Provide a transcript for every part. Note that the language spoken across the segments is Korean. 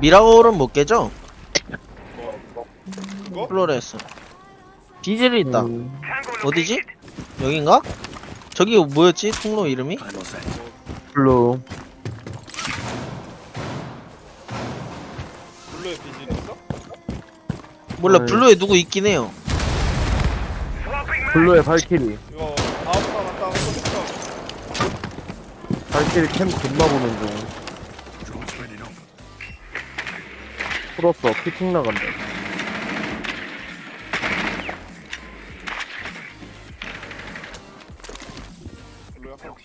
미라골은 못 깨져? 그거? 플로레스 디젤이 있다 음, 어디지? 여긴가? 저기 뭐였지? 통로 이름이? 블루 블루에 비질 있어? 몰라 네. 블루에 누구 있긴 해요 블루의 발키리 이거 타 갔다 하고 또 발키리 캠 존나 보는 중 풀었어 피팅 나간다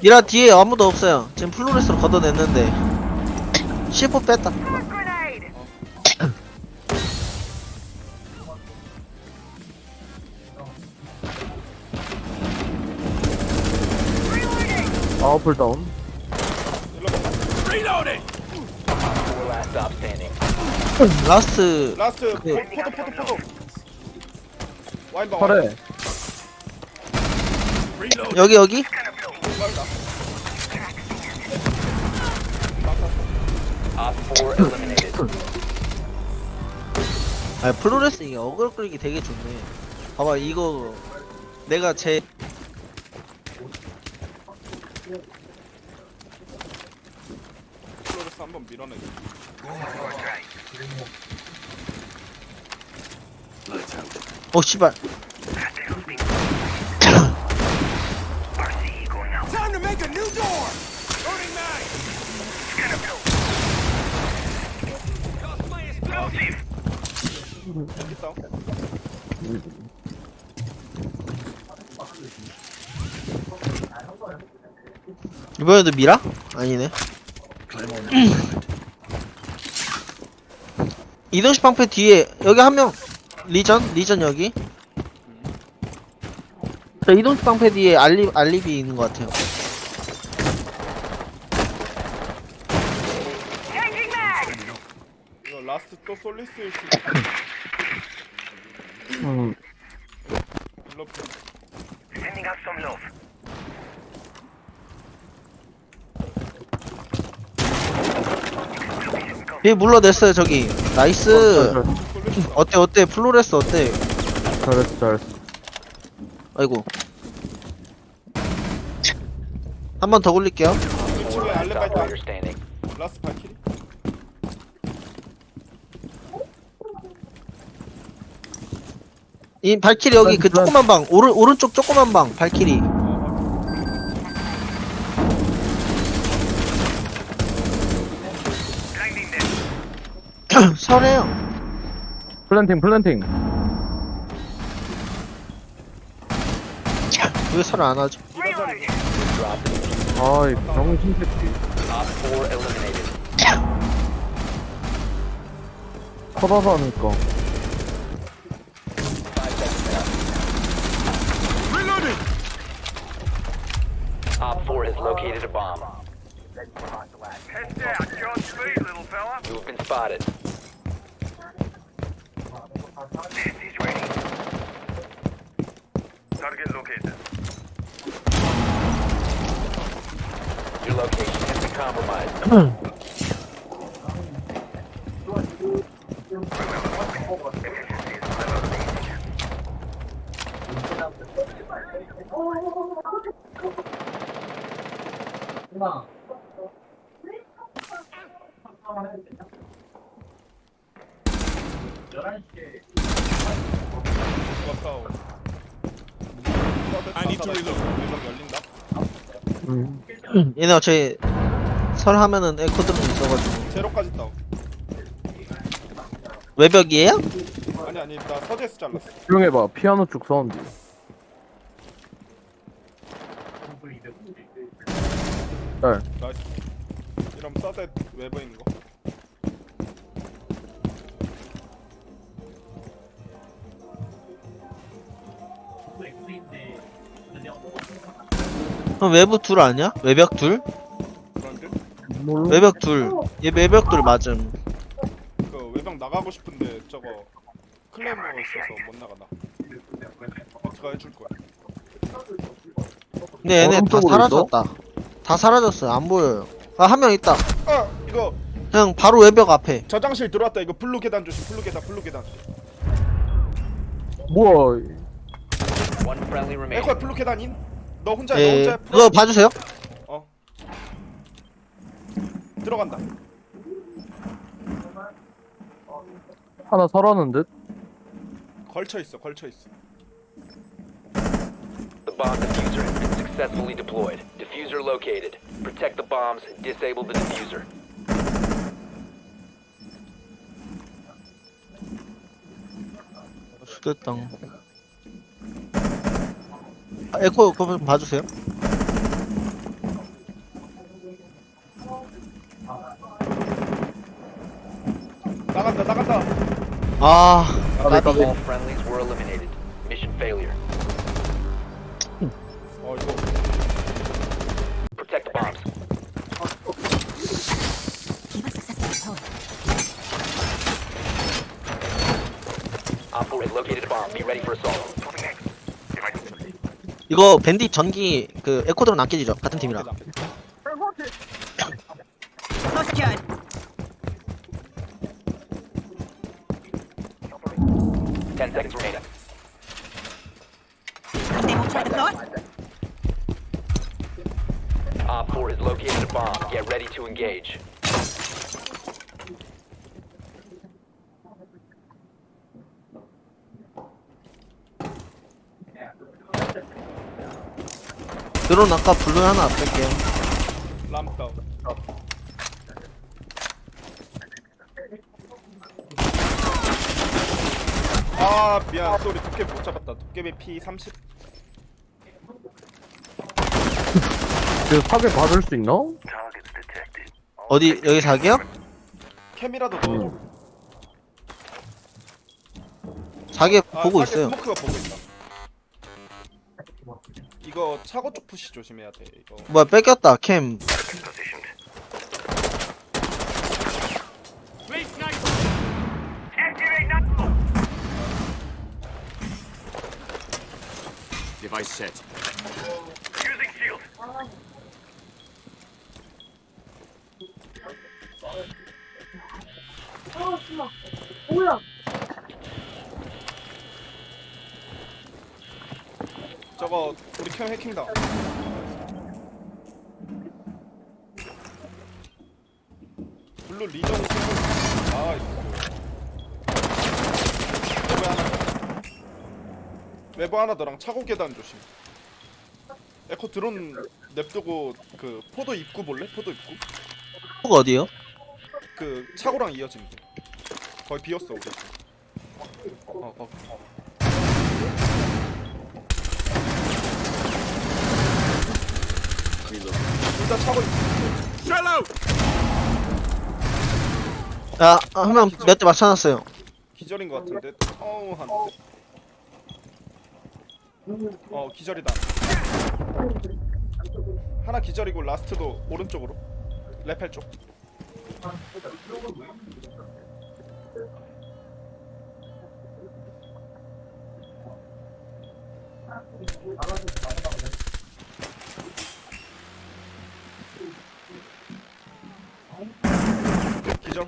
미라 뒤에 아무도 없어요. 지금 플로레스로 걷어냈는데. C4 뺐다. 아웃풀 다운. Last stop standing. 라스트. 라스트 포- 네. 포도 포도 포도. 팔에. 여기 여기? Op 4 eliminated. 아 플로레스 이게 어글 끌기 되게 좋네. 봐봐 이거 내가 제 플로레스 한번 밀어내 어 씨발 여기 다운 이번에도 미라? 아니네. 이동식 방패 뒤에 여기 한 명 리전? 리전 여기? 저 이동식 방패 뒤에 알리, 알리비 있는 것 같아요. 이거 라스트 또 솔리스일 수 음, 얘 물러냈어요 저기. 나이스. 솔리스 어때 어때? 플로레스 어때? 잘했어 잘했어. 아이고. 한 번 더 굴릴게요. 1층에 알레 Last 발다 operator standing. 라스트 발키리 이 발키리 여기 그 조그만 방 오른 오른쪽 조그만 방 발키리 설해요 플랜팅 플랜팅 왜설안 하죠? 아이 병신 새끼 Op 4 eliminated. 커버서 하니까. Op 4 has located a bomb. Head down, John speed, little fella. You have been spotted. He's ready. Target located. Your location has been compromised. 이 거 다운 I need to reload 열린다 음. 얘네 어차피 설 하면은 에코드론 있어가지고. 제로까지 다운 외벽이에요? 아니 아니 나 서재에서 잘랐어. 조용해봐. 피아노 쪽 사운드. 짤. 나이스. 이러면 서재 외부 있는 거 그럼 외부 둘 아니야? 외벽 둘? 그런데. 외벽 둘. 얘 외벽 둘 맞음. 그 외벽 나가고 싶은데 저거 클레이머 있어서 못 나가나. 어떻게 해줄 거야? 근데 얘네 다 오른쪽으로 사라졌다. 다 사라졌어요. 안 보여요. 아, 한 명 있다. 아 이거 그냥 바로 외벽 앞에. 저장실 들어왔다. 이거 블루 계단 조심. 블루 계단. 블루 계단. 뭐야? One friendly remaining. 에코야 블루 계단 인? 너 혼자 너 예, 혼자 그거 봐주세요. 어 들어간다. 하나 설하는 듯? 걸쳐 있어. 걸쳐 있어. The bomb diffuser has been successfully deployed. Diffuser located. Protect the bombs. Disable the diffuser. 아, 에코 그거 좀 봐주세요. 나간다. 나간다. 아, 까비 까비. All friendlies were eliminated. Mission failure. 어 이거 Protect the bombs. Op 4 has located a bomb. Be ready for assault. 이거 밴딧 전기 그 에코드로 안 깨지죠? 같은 팀이라. Secured. Ten seconds remaining. Demo check the thought. Op 4 has located a bomb. Get ready to engage. 드론 아까 블루 하나 뺄게요. 람다운. 아 미안 쏘리 도깨비 못 잡았다 도깨비 P 30 그 사계 받을 수 있나? 어디 여기 사기요? 캠이라도 넣어줘 사기 아, 보고 있어요. 스모크가 보고 있다 이거 차고 쪽 푸시 조심해야 돼 이거 뭐야 뺏겼다 캠. Device set. Using shield. 저거 우리 캠 해킹다. 블루 리전 아 외부 하나. 외부 하나 더랑 차고 계단 조심. 에코 드론 냅두고 그 포도 입구 볼래? 포도 입구? 포가 어디요? 그 차고랑 이어지는 데 거의 비었어 우리. 어 거기 일단 차고 있어 야, 한 명 몇 대 맞춰놨어요. 기절인 것 같은데? 어우 하는데 어 기절이다. 하나 기절이고 라스트도 오른쪽으로. 레펠 쪽 기절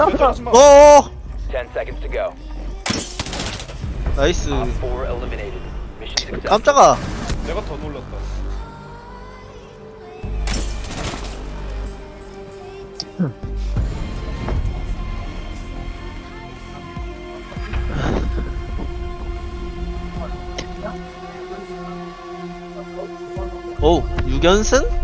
오, 10 seconds to go. 나이스. Op 4 eliminated. Mission successful. 깜짝아. 내가 더 놀랐다 오, 6연승?